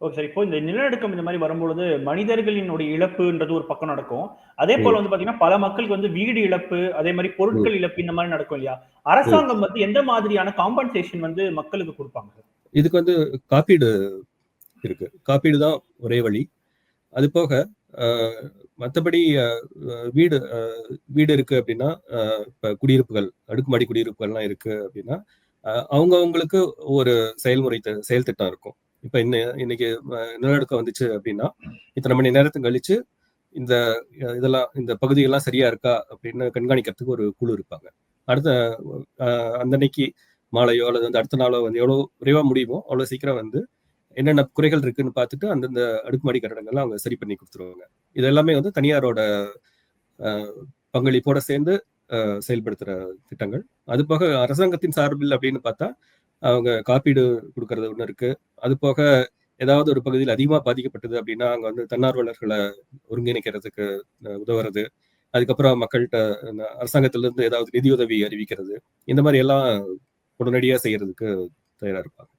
Okay sir. இப்போ இந்த நிலநடுக்கம் இந்த மாரி வரும்பொழுது, மனிதர்களினுடைய இழப்புன்றது ஒரு பக்கம் நடக்கும். அதே போல. வந்து பார்த்தீங்கன்னா, பல மக்களுக்கு வந்து வீடு இழப்பு, அதே மாரி ம். பொருட்கள் இழப்பு இந்த மாரி நடக்கும் இல்லையா? அரசாங்கம் வந்து எந்த மாதிரியான காம்பன்சேஷன் வந்து மக்களுக்கு குடுப்பாங்க? இதுக்கு வந்து காப்பீடு இருக்கு. காப்பீடு தான் ஒரே வழி. அது போக அ வீடு வீடு இருக்கு அப்டின்னா, அ இப்ப குடியிருப்புகள், அடுக்குமாடி குடியிருப்புகள்லாம் இருக்கு அப்டின்னா, அ அவங்க அவங்களுக்கு ஒரு செயல்முறை செயல் திட்டம் இருக்கும். இப்ப இன்ன இன்னைக்கு நிலநடுக்கம் வந்துச்சு அப்படின்னா இத்தனை மணி நேரத்துக்கு கழிச்சு இந்த இதெல்லாம் இந்த பகுதிகள்லாம் சரியா இருக்கா அப்படின்னு கண்காணிக்கிறதுக்கு ஒரு குழு இருப்பாங்க. அடுத்த அந்தன்னைக்கு அந்த அன்னைக்கு மாலையோ அல்லது வந்து அடுத்த நாளோ வந்து எவ்வளோ விரைவாக முடியுமோ, அவ்வளோ சீக்கிரம் வந்து என்னென்ன குறைகள் இருக்குன்னு பார்த்துட்டு, அந்தந்த அடுக்குமாடி கட்டடங்கள்லாம் அவங்க சரி பண்ணி குடுத்துருவாங்க. இது எல்லாமே வந்து தனியாரோட பங்களிப்போட சேர்ந்து செயல்படுத்துகிற செயல்படுத்துற திட்டங்கள். அது போக அரசாங்கத்தின் சார்பில் அப்படின்னு பார்த்தா, அவங்க காப்பீடு கொடுக்கறது ஒன்று இருக்கு. அது போக ஏதாவது ஒரு பகுதியில் அதிகமாக பாதிக்கப்பட்டது அப்படின்னா அங்கே வந்து தன்னார்வலர்களை ஒருங்கிணைக்கிறதுக்கு உதவுறது. அதுக்கப்புறம் மக்கள்கிட்ட அரசாங்கத்திலிருந்து ஏதாவது நிதியுதவி அறிவிக்கிறது. இந்த மாதிரி எல்லாம் உடனடியாக செய்யறதுக்கு தயாராக இருப்பாங்க.